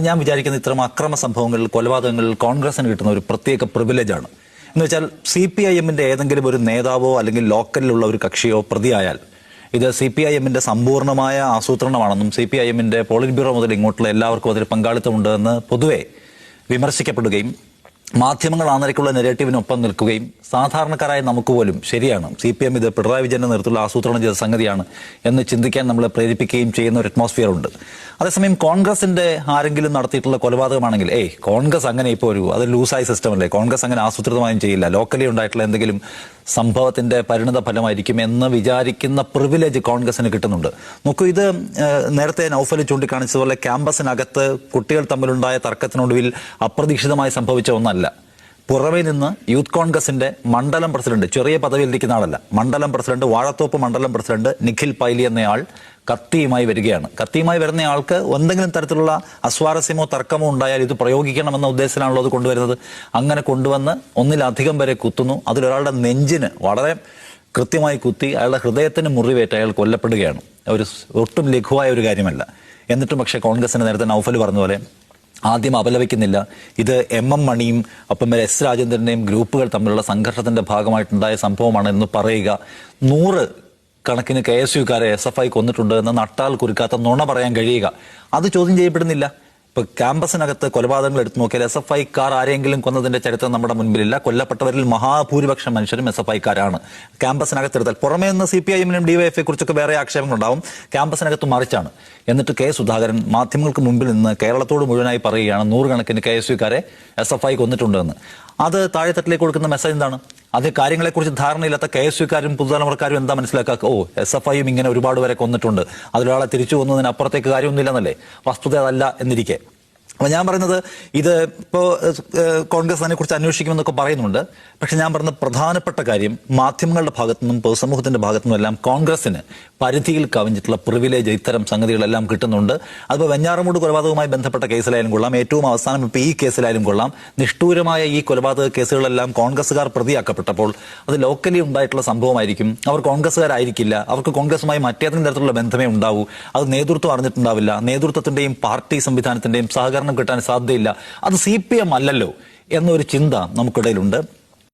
ഞാൻ വിചാരിക്കുന്ന ഇത്തരം അക്രമ സംഭവങ്ങളിൽ കൊലപാതകങ്ങളിൽ കോൺഗ്രസിന് കിട്ടുന്ന ഒരു പ്രത്യേക പ്രിവിലേജാണ് എന്ന് വെച്ചാൽ സി പി ഐ എമ്മിന്റെ ഏതെങ്കിലും ഒരു നേതാവോ അല്ലെങ്കിൽ ലോക്കലിലുള്ള ഒരു കക്ഷിയോ പ്രതിയായാൽ ഇത് സി പി ഐ എമ്മിന്റെ സമ്പൂർണമായ ആസൂത്രണമാണെന്നും സി പി ഐ എമ്മിന്റെ പോളിറ്റ് ബ്യൂറോ മുതൽ ഇങ്ങോട്ടുള്ള എല്ലാവർക്കും അതിൽ പങ്കാളിത്തമുണ്ടെന്ന് പൊതുവെ വിമർശിക്കപ്പെടുകയും മാധ്യമങ്ങൾ ആ നിരക്കുള്ള നെഗറ്റീവിനൊപ്പം നിൽക്കുകയും സാധാരണക്കാരായ നമുക്ക് പോലും ശരിയാണ്. സി പി എം ഇത് പിണറായി വിജയന്റെ നേതൃത്വത്തിൽ ആസൂത്രണം ചെയ്ത സംഗതിയാണ് എന്ന് ചിന്തിക്കാൻ നമ്മളെ പ്രേരിപ്പിക്കുകയും ചെയ്യുന്ന ഒരു അറ്റ്മോസ്ഫിയർ ഉണ്ട്. അതേസമയം കോൺഗ്രസിന്റെ ആരെങ്കിലും നടത്തിയിട്ടുള്ള കൊലപാതകമാണെങ്കിൽ ഏയ് കോൺഗ്രസ് അങ്ങനെ ഇപ്പോൾ ഒരു അത് ലൂസായ സിസ്റ്റം അല്ലേ? കോൺഗ്രസ് അങ്ങനെ ആസൂത്രിതമായും ചെയ്യില്ല. ലോക്കലി ഉണ്ടായിട്ടുള്ള എന്തെങ്കിലും സംഭവത്തിന്റെ പരിണിത ഫലമായിരിക്കും എന്ന് വിചാരിക്കുന്ന പ്രിവിലേജ് കോൺഗ്രസിന് കിട്ടുന്നുണ്ട്. നോക്കൂ ഇത് നേരത്തെ നൌഫൽ ചൂണ്ടിക്കാണിച്ചതുപോലെ ക്യാമ്പസിനകത്ത് കുട്ടികൾ തമ്മിലുണ്ടായ തർക്കത്തിനൊടുവിൽ അപ്രതീക്ഷിതമായി സംഭവിച്ച ഒന്നല്ല. പുറമേ നിന്ന് യൂത്ത് കോൺഗ്രസിന്റെ മണ്ഡലം പ്രസിഡന്റ് ചെറിയ പദവിയിൽ ഇരിക്കുന്ന ആളല്ല മണ്ഡലം പ്രസിഡന്റ് വാഴത്തോപ്പ് മണ്ഡലം പ്രസിഡന്റ് നിഖിൽ പൈലി എന്നയാൾ കത്തിയുമായി വരികയാണ്. കത്തിയുമായി വരുന്ന ആൾക്ക് എന്തെങ്കിലും തരത്തിലുള്ള അസ്വാരസ്യമോ തർക്കമോ ഉണ്ടായാൽ ഇത് പ്രയോഗിക്കണമെന്ന ഉദ്ദേശത്തിലാണല്ലോ അത് കൊണ്ടുവരുന്നത്. അങ്ങനെ കൊണ്ടുവന്ന് ഒന്നിലധികം വരെ കുത്തുന്നു. അതിലൊരാളുടെ നെഞ്ചിന് വളരെ കൃത്യമായി കുത്തി അയാളുടെ ഹൃദയത്തിന് മുറിവേറ്റ് അയാൾ കൊല്ലപ്പെടുകയാണ്. ഒരു ഒട്ടും ലഘുവായ ഒരു കാര്യമല്ല. എന്നിട്ടും പക്ഷേ കോൺഗ്രസിന് നേരത്തെ നൗഫൽ പറഞ്ഞ പോലെ ആദ്യം അപലപിക്കുന്നില്ല. ഇത് എം എം മണിയും അപ്പം എസ് രാജേന്ദ്രന്റെയും ഗ്രൂപ്പുകൾ തമ്മിലുള്ള സംഘർഷത്തിന്റെ ഭാഗമായിട്ടുണ്ടായ സംഭവമാണ് എന്ന് പറയുക. നൂറ് കണക്കിന് കെ എസ് യുക്കാരെ എസ് എഫ് ഐ കൊന്നിട്ടുണ്ട് എന്ന് നട്ടാൽ കുരുക്കാത്ത നുണ പറയാൻ കഴിയുക. അത് ചോദ്യം ചെയ്യപ്പെടുന്നില്ല. ഇപ്പൊ ക്യാമ്പസിനകത്ത് കൊലപാതകങ്ങൾ എടുത്തു നോക്കിയാൽ എസ് എഫ് ഐക്കാർ ആരെങ്കിലും കൊന്നതിന്റെ ചരിത്രം നമ്മുടെ മുൻപിലില്ല. കൊല്ലപ്പെട്ടവരിൽ മഹാഭൂരിപക്ഷം മനുഷ്യരും എസ് എഫ് ഐക്കാരാണ് ക്യാമ്പസിനകത്ത് എടുത്താൽ പുറമേ നിന്ന് സി പി ഐഎമ്മിനും എമ്മിനും ഡിവൈഎഫ്ഐ കുറിച്ചൊക്കെ വേറെ ആക്ഷേപങ്ങളുണ്ടാവും. ക്യാമ്പസിനകത്ത് മറിച്ചാണ്. എന്നിട്ട് കെ സുധാകരൻ മാധ്യമങ്ങൾക്ക് മുമ്പിൽ നിന്ന് കേരളത്തോട് മുഴുവനായി പറയുകയാണ് നൂറുകണക്കിന് കെ എസ് യുക്കാരെ എസ് എഫ് ഐ കൊന്നിട്ടുണ്ടെന്ന്. അത് താഴെത്തട്ടിലേക്ക് കൊടുക്കുന്ന മെസ്സേജ് എന്താണ്? അത് കാര്യങ്ങളെക്കുറിച്ച് ധാരണയില്ലാത്ത കെ എസ് യുക്കാരും പുതുതലമുറക്കാരും എന്താ മനസ്സിലാക്കുക ഓ എസ് എഫ് ഐയും ഇങ്ങനെ ഒരുപാട് പേരെ കൊന്നിട്ടുണ്ട്. അതിലൊരാളെ തിരിച്ചു കൊന്നതിന് അപ്പുറത്തേക്ക് കാര്യമൊന്നുമില്ലെന്നല്ലേ? വസ്തുത അതല്ല എന്നിരിക്കെ. അപ്പൊ ഞാൻ പറയുന്നത് ഇത് ഇപ്പോൾ കോൺഗ്രസ് അതിനെക്കുറിച്ച് അന്വേഷിക്കുമെന്നൊക്കെ പറയുന്നുണ്ട്. പക്ഷെ ഞാൻ പറഞ്ഞ പ്രധാനപ്പെട്ട കാര്യം മാധ്യമങ്ങളുടെ ഭാഗത്തു നിന്നും പൊതുസമൂഹത്തിന്റെ ഭാഗത്തു നിന്നും എല്ലാം കോൺഗ്രസ്സിന് പരിധിയിൽ കവിഞ്ഞിട്ടുള്ള പ്രിവിലേജ് ഇത്തരം സംഗതികളെല്ലാം കിട്ടുന്നുണ്ട്. അതിപ്പോൾ വെഞ്ഞാറമൂട് കൊലപാതകവുമായി ബന്ധപ്പെട്ട കേസിലായാലും കൊള്ളാം. ഏറ്റവും അവസാനം ഇപ്പോൾ ഈ കേസിലായാലും കൊള്ളാം. നിഷ്ഠൂരമായ ഈ കൊലപാതക കേസുകളെല്ലാം കോൺഗ്രസ്സുകാർ പ്രതിയാക്കപ്പെട്ടപ്പോൾ അത് ലോക്കലി ഉണ്ടായിട്ടുള്ള സംഭവമായിരിക്കും. അവർ കോൺഗ്രസ്സുകാരായിരിക്കില്ല. അവർക്ക് കോൺഗ്രസുമായി മറ്റേതെങ്കിലും തരത്തിലുള്ള ബന്ധമേ ഉണ്ടാവൂ. അത് നേതൃത്വം അറിഞ്ഞിട്ടുണ്ടാവില്ല. നേതൃത്വത്തിന്റെയും പാർട്ടി സംവിധാനത്തിന്റെയും സഹകരണം കിട്ടാൻ സാധ്യതയില്ല. അത് സി പി എം അല്ലല്ലോ എന്നൊരു ചിന്ത നമുക്കിടയിലുണ്ട്.